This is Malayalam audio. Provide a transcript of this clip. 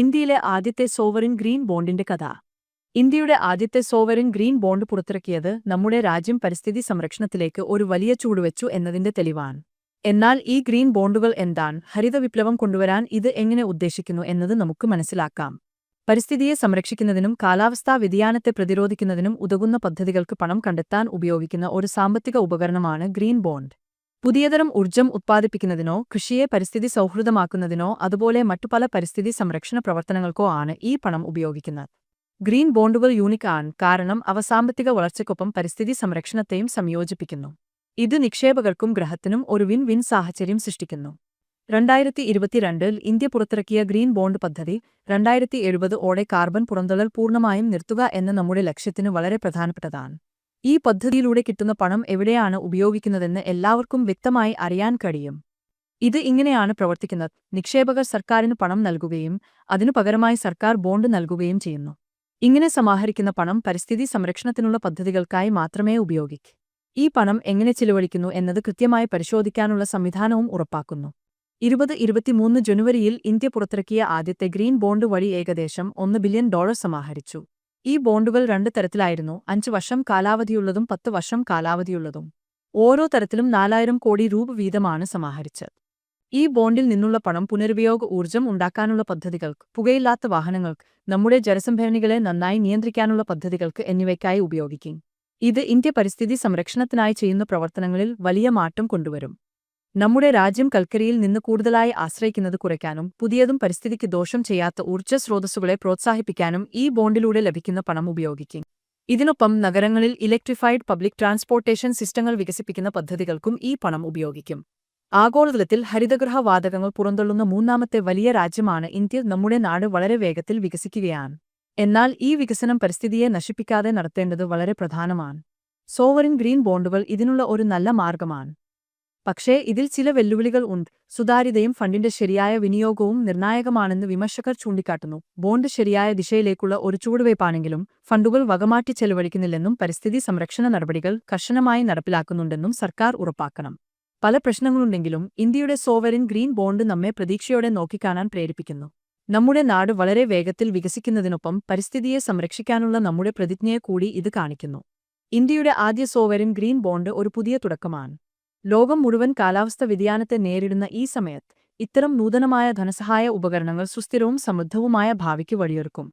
ഇന്ത്യയിലെ ആദ്യത്തെ സോവറിൻ ഗ്രീൻ ബോണ്ടിന്റെ കഥ. ഇന്ത്യയുടെ ആദ്യത്തെ സോവറിൻ ഗ്രീൻ ബോണ്ട് പുറത്തിറക്കിയത് നമ്മുടെ രാജ്യം പരിസ്ഥിതി സംരക്ഷണത്തിലേക്ക് ഒരു വലിയ ചൂടുവെച്ചു എന്നതിന്റെ തെളിവാണ്. എന്നാൽ ഈ ഗ്രീൻ ബോണ്ടുകൾ എന്താണ്? ഹരിത വിപ്ലവം കൊണ്ടുവരാൻ ഇത് എങ്ങനെ ഉദ്ദേശിക്കുന്നു എന്നത് നമുക്ക് മനസ്സിലാക്കാം. പരിസ്ഥിതിയെ സംരക്ഷിക്കുന്നതിനും കാലാവസ്ഥാ വ്യതിയാനത്തെ പ്രതിരോധിക്കുന്നതിനും ഉതകുന്ന പദ്ധതികൾക്ക് പണം കണ്ടെത്താൻ ഉപയോഗിക്കുന്ന ഒരു സാമ്പത്തിക ഉപകരണമാണ് ഗ്രീൻ ബോണ്ട്. പുതിയതരം ഊർജം ഉത്പാദിപ്പിക്കുന്നതിനോ കൃഷിയെ പരിസ്ഥിതി സൗഹൃദമാക്കുന്നതിനോ അതുപോലെ മറ്റു പല പരിസ്ഥിതി സംരക്ഷണ പ്രവർത്തനങ്ങൾക്കോ ആണ് ഈ പണം ഉപയോഗിക്കുന്നത്. ഗ്രീൻ ബോണ്ടുകൾ യൂണിക് ആണ് കാരണം അവ സാമ്പത്തിക വളർച്ചയ്ക്കൊപ്പം പരിസ്ഥിതി സംരക്ഷണത്തെയും സംയോജിപ്പിക്കുന്നു. ഇത് നിക്ഷേപകർക്കും ഗ്രഹത്തിനും ഒരു വിൻ വിൻ സാഹചര്യം സൃഷ്ടിക്കുന്നു. രണ്ടായിരത്തി ഇരുപത്തിരണ്ടിൽ ഇന്ത്യ പുറത്തിറക്കിയ ഗ്രീൻ ബോണ്ട് പദ്ധതി രണ്ടായിരത്തി എഴുപത് ഓടെ കാർബൺ പുറന്തള്ളൽ പൂർണമായും നിർത്തുക എന്ന നമ്മുടെ ലക്ഷ്യത്തിന് വളരെ പ്രധാനപ്പെട്ടതാണ്. ഈ പദ്ധതിയിലൂടെ കിട്ടുന്ന പണം എവിടെയാണ് ഉപയോഗിക്കുന്നതെന്ന് എല്ലാവർക്കും വ്യക്തമായി അറിയാൻ കഴിയും. ഇത് ഇങ്ങനെയാണ് പ്രവർത്തിക്കുന്നത്. നിക്ഷേപകർ സർക്കാരിന് പണം നൽകുകയും അതിനു പകരമായി സർക്കാർ ബോണ്ട് നൽകുകയും ചെയ്യുന്നു. ഇങ്ങനെ സമാഹരിക്കുന്ന പണം പരിസ്ഥിതി സംരക്ഷണത്തിനുള്ള പദ്ധതികൾക്കായി മാത്രമേ ഉപയോഗിക്കൂ. ഈ പണം എങ്ങനെ ചിലവഴിക്കുന്നു എന്നത് കൃത്യമായി പരിശോധിക്കാനുള്ള സംവിധാനവും ഉറപ്പാക്കുന്നു. ഇരുപത് ഇരുപത്തിമൂന്ന് ജനുവരിയിൽ ഇന്ത്യ പുറത്തിറക്കിയ ആദ്യത്തെ ഗ്രീൻ ബോണ്ട് വഴി ഏകദേശം ഒന്ന് ബില്യൺ ഡോളർ സമാഹരിച്ചു. ഈ ബോണ്ടുകൾ രണ്ട് തരത്തിലായിരുന്നു. അഞ്ച് വർഷം കാലാവധിയുള്ളതും പത്ത് വർഷം കാലാവധിയുള്ളതും. ഓരോ തരത്തിലും നാലായിരം കോടി രൂപ വീതമാണ് സമാഹരിച്ചത്. ഈ ബോണ്ടിൽ നിന്നുള്ള പണം പുനരുപയോഗ ഊർജം ഉണ്ടാക്കാനുള്ള പദ്ധതികൾക്ക് പുകയില്ലാത്ത വാഹനങ്ങൾക്ക് നമ്മുടെ ജലസംഭരണികളെ നന്നായി നിയന്ത്രിക്കാനുള്ള പദ്ധതികൾക്ക് എന്നിവയ്ക്കായി ഉപയോഗിക്കും. ഇത് ഇന്ത്യ പരിസ്ഥിതി സംരക്ഷണത്തിനായി ചെയ്യുന്ന പ്രവർത്തനങ്ങളിൽ വലിയ മാറ്റം കൊണ്ടുവരും. നമ്മുടെ രാജ്യം കൽക്കരിയിൽ നിന്ന് കൂടുതലായി ആശ്രയിക്കുന്നത് കുറയ്ക്കാനും പുതിയതും പരിസ്ഥിതിക്ക് ദോഷം ചെയ്യാത്ത ഊർജ സ്രോതസ്സുകളെ പ്രോത്സാഹിപ്പിക്കാനും ഈ ബോണ്ടിലൂടെ ലഭിക്കുന്ന പണം ഉപയോഗിക്കും. ഇതിനൊപ്പം നഗരങ്ങളിൽ ഇലക്ട്രിഫൈഡ് പബ്ലിക് ട്രാൻസ്പോർട്ടേഷൻ സിസ്റ്റങ്ങൾ വികസിപ്പിക്കുന്ന പദ്ധതികൾക്കും ഈ പണം ഉപയോഗിക്കും. ആഗോളതലത്തിൽ ഹരിതഗൃഹ വാതകങ്ങൾ പുറന്തള്ളുന്ന മൂന്നാമത്തെ വലിയ രാജ്യമാണ് ഇന്ത്യ നമ്മുടെ നാട് വളരെ വേഗത്തിൽ വികസിക്കുകയാണ്. എന്നാൽ ഈ വികസനം പരിസ്ഥിതിയെ നശിപ്പിക്കാതെ നടത്തേണ്ടത് വളരെ പ്രധാനമാണ്. സോവറിൻ ഗ്രീൻ ബോണ്ടുകൾ ഇതിനുള്ള ഒരു നല്ല മാർഗമാണ്. പക്ഷേ ഇതിൽ ചില വെല്ലുവിളികൾ ഉണ്ട്. സുതാര്യതയും ഫണ്ടിന്റെ ശരിയായ വിനിയോഗവും നിർണായകമാണെന്ന് വിമർശകർ ചൂണ്ടിക്കാട്ടുന്നു. ബോണ്ട് ശരിയായ ദിശയിലേക്കുള്ള ഒരു ചൂടുവയ്പാണെങ്കിലും ഫണ്ടുകൾ വകമാറ്റി ചെലവഴിക്കുന്നില്ലെന്നും പരിസ്ഥിതി സംരക്ഷണ നടപടികൾ കർശനമായി നടപ്പിലാക്കുന്നുണ്ടെന്നും സർക്കാർ ഉറപ്പാക്കണം. പല പ്രശ്നങ്ങളുണ്ടെങ്കിലും ഇന്ത്യയുടെ സോവറിൻ ഗ്രീൻ ബോണ്ട് നമ്മെ പ്രതീക്ഷയോടെ നോക്കിക്കാണാൻ പ്രേരിപ്പിക്കുന്നു. നമ്മുടെ നാട് വളരെ വേഗത്തിൽ വികസിക്കുന്നതിനൊപ്പം പരിസ്ഥിതിയെ സംരക്ഷിക്കാനുള്ള നമ്മുടെ പ്രതിജ്ഞയെ കൂടി ഇത് കാണിക്കുന്നു. ഇന്ത്യയുടെ ആദ്യ സോവറിൻ ഗ്രീൻ ബോണ്ട് ഒരു പുതിയ തുടക്കമാണ്. ലോകം മുഴുവൻ കാലാവസ്ഥ വ്യതിയാനത്തെ നേരിടുന്ന ഈ സമയത്ത് ഇത്തരം നൂതനമായ ധനസഹായ ഉപകരണങ്ങൾ സുസ്ഥിരവും സമൃദ്ധവുമായ ഭാവിക്ക് വഴിയൊരുക്കും.